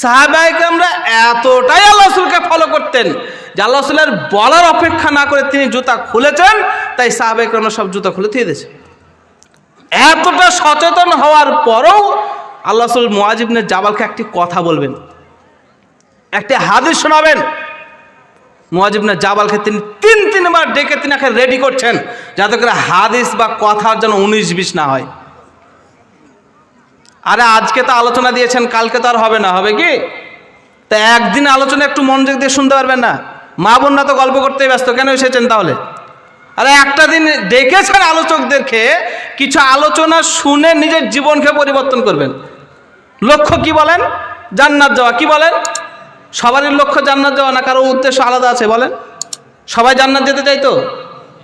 সাহাবাহিক আমরা এতটাই আল্লাহ রসুলকে ফলো করতেন যে আল্লাহ রসুলের বলার অপেক্ষা না করে তিনি জুতা খুলেছেন, তাই সাহাবাহিক আমরা সব জুতা খুলে দিয়ে দিয়েছে। এতটা সচেতন হওয়ার পরেও আল্লাহ রসুল জাবালকে একটি কথা বলবেন, একটি হাদিস শোনাবেন। মোয়াজিবনে জাবালকে তিনি তিন তিনবার ডেকে তিনাকে রেডি করছেন, যাতে করে হাদিস বা কথার যেন উনিশ বিশ না হয়। আরে আজকে তো আলোচনা দিয়েছেন, কালকে তো আর হবে না, হবে কি? তা একদিন আলোচনা একটু মনোযোগ দিয়ে শুনতে পারবেন না? মা বোনরা তো গল্প করতেই ব্যস্ত, কেন এসেছেন তাহলে? আরে একটা দিন ডেকেছেন আলোচকদেরকে কিছু আলোচনা শুনে নিজের জীবনকে পরিবর্তন করবেন। লক্ষ্য কি বলেন? জান্নাত যাওয়া। কি বলেন? সবারই লক্ষ্য জান্নাত যাওয়া না কারও উদ্দেশ্য আলাদা আছে, বলেন। সবাই জান্নাত যেতে চাই তো?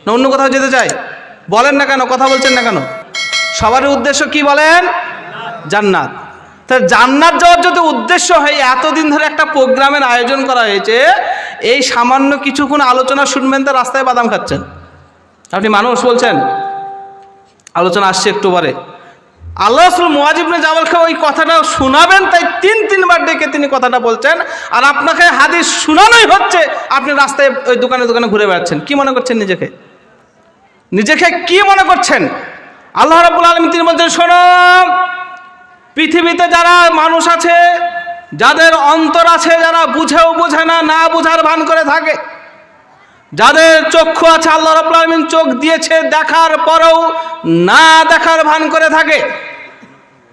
না অন্য কোথাও যেতে চাই বলেন না কেন, কথা বলছেন না কেন? সবারই উদ্দেশ্য কি বলেন? জান্নাত। তা জান্নাত যাওয়ার যদি উদ্দেশ্য হয়, এতদিন ধরে একটা প্রোগ্রামের আয়োজন করা হয়েছে, এই সামান্য কিছুক্ষণ আলোচনা শুনবেন তো রাস্তায় বাদাম খাচ্ছেন। আপনি মানুষ বলছেন, আলোচনা আসছে একটু পরে। আল্লাহ রসুল মোয়াজিবনে জামালকে ওই কথাটা শোনাবেন, তাই তিন তিনবার ডেকে তিনি কথাটা বলছেন, আর আপনাকে হাদিস শোনানোই হচ্ছে, আপনি রাস্তায় ওই দোকানে দোকানে ঘুরে বেড়াচ্ছেন। কি মনে করছেন নিজেকে? নিজেকে কি মনে করছেন? আল্লাহ রাবুল আলম তিনি বলছেন, শোনো পৃথিবীতে যারা মানুষ আছে, যাদের অন্তর আছে যারা বুঝেও বোঝে না না বুঝার ভান করে থাকে, যাদের চক্ষু আছে আল্লাহ রাবুল আলমিন চোখ দিয়েছে দেখার পরেও না দেখার ভান করে থাকে,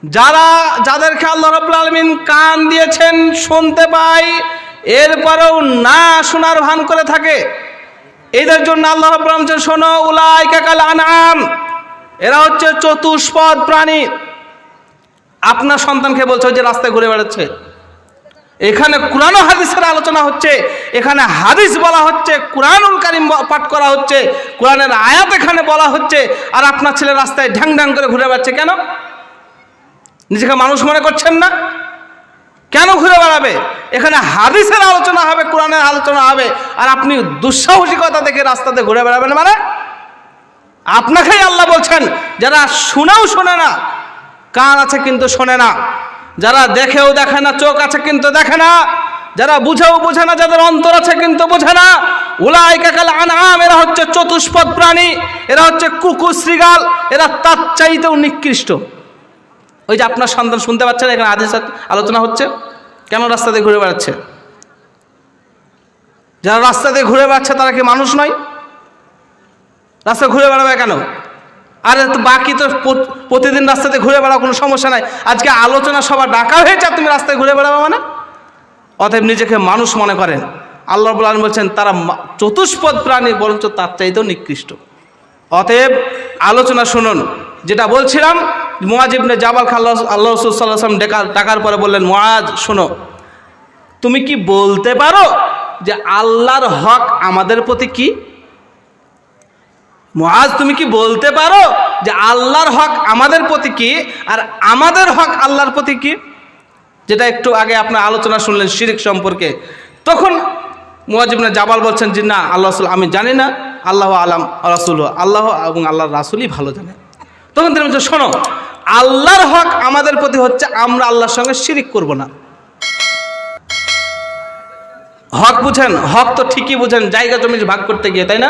যারা, যাদেরকে আল্লাহ রাবুল আলমিন কান দিয়েছেন শুনতে পায়, এরপরেও না শোনার ভান করে থাকে, এদের জন্য আল্লাহ রাবুল আলম শোনো উলাই কাকাল আনাম এরা হচ্ছে চতুষ্পদ প্রাণী। আপনার সন্তানকে বলছে যে রাস্তায় ঘুরে বেড়াচ্ছে। এখানে কোরআন হাদিসের আলোচনা হচ্ছে, এখানে হাদিস বলা হচ্ছে, কোরআনুল কারিম পাঠ করা হচ্ছে, কোরআনের আয়াত এখানে বলা হচ্ছে, আর আপনার ছেলে রাস্তায় ঢ্যাং ঢ্যাং করে ঘুরে বেড়াচ্ছে কেন? নিজেকে মানুষ মনে করছেন না? কেন ঘুরে বেড়াবে? এখানে হাদিসের আলোচনা হবে, কোরআনের আলোচনা হবে, আর আপনি দুঃসাহসিকতা দেখে রাস্তাতে ঘুরে বেড়াবেন মানে? আপনাকেই আল্লাহ বলছেন, যারা শোনাও শোনে না কান আছে কিন্তু শোনে না। যারা দেখেও দেখে না, চোখ আছে কিন্তু দেখে না। যারা বুঝেও বোঝে না, যাদের অন্তর আছে কিন্তু বোঝে না। উলাই কাকাল আনাম এরা হচ্ছে চতুষ্পদ প্রাণী, এরা হচ্ছে কুকুর শ্রীগাল এরা তার চাইতেও নিকৃষ্ট। ওই যে আপনার সন্তান শুনতে পাচ্ছেন, এখানে আদেশ আলোচনা হচ্ছে। কেন রাস্তাতে ঘুরে বেড়াচ্ছে? যারা রাস্তাতে ঘুরে বেড়াচ্ছে, তারা কি মানুষ নয়? রাস্তা ঘুরে বেড়াবে কেন? আরে বাকি তো প্রতিদিন রাস্তাতে ঘুরে বেড়াও, কোনো সমস্যা নাই। আজকে আলোচনা সভা ডাকা হয়েছে তুমি রাস্তায় ঘুরে বেড়াবে মানে? অতএব নিজেকে মানুষ মনে করেন। আল্লাহ রব্বুল বলছেন, তারা চতুষ্পদ প্রাণী, বরঞ্চ তার চাইতেও নিকৃষ্ট। অতএব আলোচনা শুনুন। যেটা বলছিলাম মোয়াজিবনে জাবাল খাল্লা আল্লাহ রসুল সাল্লাম ডেকা, ডাকার পরে বললেন মোয়াজ শোনো। তুমি কি বলতে পারো যে আল্লাহর হক আমাদের প্রতি কি? মহাজ তুমি কি বলতে পারো যে আল্লাহর হক আমাদের প্রতি কি আর আমাদের হক আল্লাহর প্রতি কি? যেটা একটু আগে আপনার আলোচনা শুনলেন শিরিক সম্পর্কে। তখন মুয়াজিবনে জাবাল বলছেন যে, না আল্লাহ রাসূল, আমি জানি না। আল্লাহ আলাম রাসুল, আল্লাহ এবং আল্লাহ রাসুলই ভালো জানে। তখন তিনি বলছেন, শোনো, আল্লাহর হক আমাদের প্রতি হচ্ছে আমরা আল্লাহর সঙ্গে শিরিক করব না। হক বুঝেন, হক তো ঠিকই বুঝেন, জায়গা জমি ভাগ করতে গিয়ে, তাই না?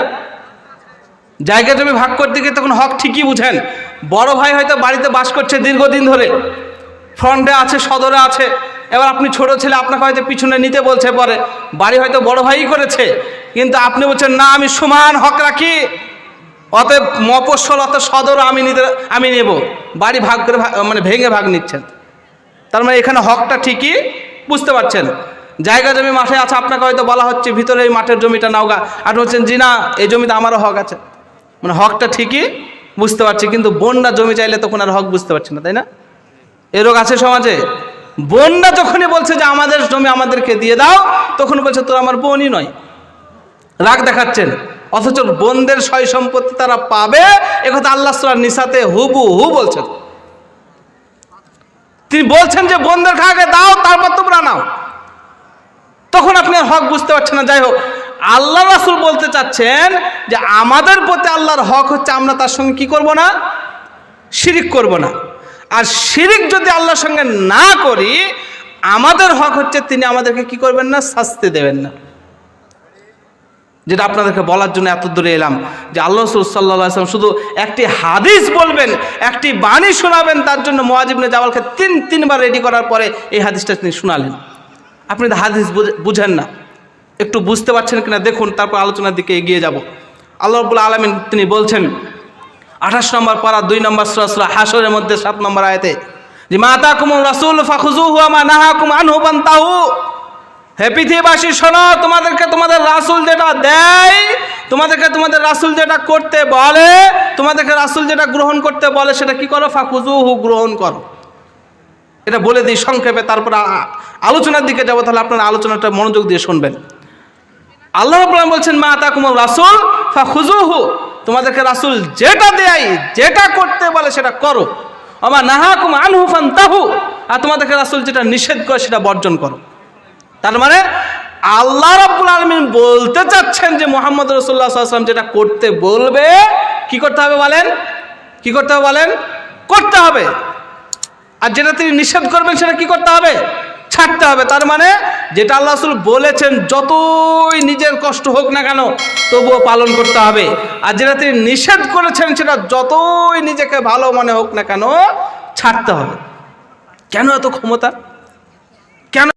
জায়গা জমি ভাগ করতে গিয়ে তখন হক ঠিকই বুঝেন। বড় ভাই হয়তো বাড়িতে বাস করছে দীর্ঘদিন ধরে। ফ্রন্টে আছে, সদরে আছে। এবার আপনি ছোট ছেলে, আপনাকে হয়তো পিছনে নিতে বলছে পরে। বাড়ি হয়তো বড় ভাই করেছে। কিন্তু আপনি বলছেন, না, আমি সমান হক রাখি। অতএব মফস্বল অত সদর আমি নিতে, আমি নেব। বাড়ি ভাগ করে মানে ভেঙে ভাগ নিচ্ছেন। তার মানে এখানে হকটা ঠিকই বুঝতে পারছেন। জায়গা জমি মাঠে আছে, আপনাকে হয়তো বলা হচ্ছে, ভিতরে এই মাঠের জমিটা নাওগা আপনি বলছেন, জি না, এই জমিতে আমারও হক আছে। মানে হকটা ঠিকই বুঝতে পারছি, কিন্তু বন্যা জমি চাইলে তখন আর হক বুঝতে পারছি না, তাই না? এ রোগ আছে সমাজে? বন্যা যখনই বলছে যে আমাদের জমি আমাদেরকে দিয়ে দাও, তখন বলছে, তোর আমার বোনই নয়। রাগ দেখাচ্ছেন। অথচ বোনদের সয় সম্পত্তি তারা পাবে একথা আল্লাহ সুরার নিসাতে হুবু হু বলছেন। তিনি বলছেন যে, বোনদের আগে দাও, তারপর তোমরা নাও। তখন আপনি হক বুঝতে পারছেন না। যাই হোক আল্লাহ রাসুল বলতে চাচ্ছেন যে আমাদের প্রতি আল্লাহর হক হচ্ছে আমরা তার সঙ্গে কি করব না? শিরিক করব না। আর শিরিক যদি আল্লাহর সঙ্গে না করি, আমাদের হক হচ্ছে তিনি আমাদেরকে কি করবেন না? শাস্তি দেবেন না। যেটা আপনাদেরকে বলার জন্য এত দূরে এলাম যে আল্লাহ আসলাম শুধু একটি হাদিস বলবেন, একটি বাণী শোনাবেন, তার জন্য মোয়াজিবনে জাওয়ালকে তিন তিনবার রেডি করার পরে এই হাদিসটা তিনি শোনালেন। আপনি হাদিস বুঝ- বুঝেন না। একটু বুঝতে পারছেন কিনা, দেখুন, তারপর আলোচনার দিকে এগিয়ে যাব। আল্লাহ রবুল্লা আলমিন তিনি বলছেন, আঠাশ নম্বর পারা, দুই নম্বর সুরা হাসরের মধ্যে সাত নম্বর আয়তে, যে মাতা কুমুর রাসুল ফাখুজু হুয়া নাহা কুম আনহু বান্তাহু হে পৃথিবীবাসী, শোনো, তোমাদেরকে তোমাদের রাসুল যেটা দেয়, তোমাদেরকে তোমাদের রাসুল যেটা করতে বলে, তোমাদেরকে রাসুল যেটা গ্রহণ করতে বলে, সেটা কি করো? ফাকুজু হু গ্রহণ করো। এটা বলে দিই সংক্ষেপে, তারপর আলোচনার দিকে যাব, তাহলে আপনারা আলোচনাটা মনোযোগ দিয়ে শুনবেন। আল্লাহ বলছেন, মা তাকুমুর রাসুল ফাখুজুহু তোমাদেরকে রাসুল যেটা দেয়, যেটা করতে বলে সেটা করো। আমার নাহাকুম আনহু ফান্তাহু। আর তোমাদেরকে রাসুল যেটা নিষেধ করে সেটা বর্জন করো। তার মানে আল্লাহ রাব্বুল আলমিন বলতে চাচ্ছেন যে মোহাম্মদ রসুল্লাহ আসলাম যেটা করতে বলবে, কি করতে হবে বলেন? কি করতে হবে বলেন? করতে হবে। আর যেটা তিনি নিষেধ করবেন সেটা কি করতে হবে? ছাড়তে হবে। তার মানে যেটা আল্লাহ রসুল বলেছেন, যতই নিজের কষ্ট হোক না কেন, তবুও পালন করতে হবে। আর যেটা তিনি নিষেধ করেছেন, সেটা যতই নিজেকে ভালো মনে হোক না কেন, ছাড়তে হবে। কেন এত ক্ষমতা? কেন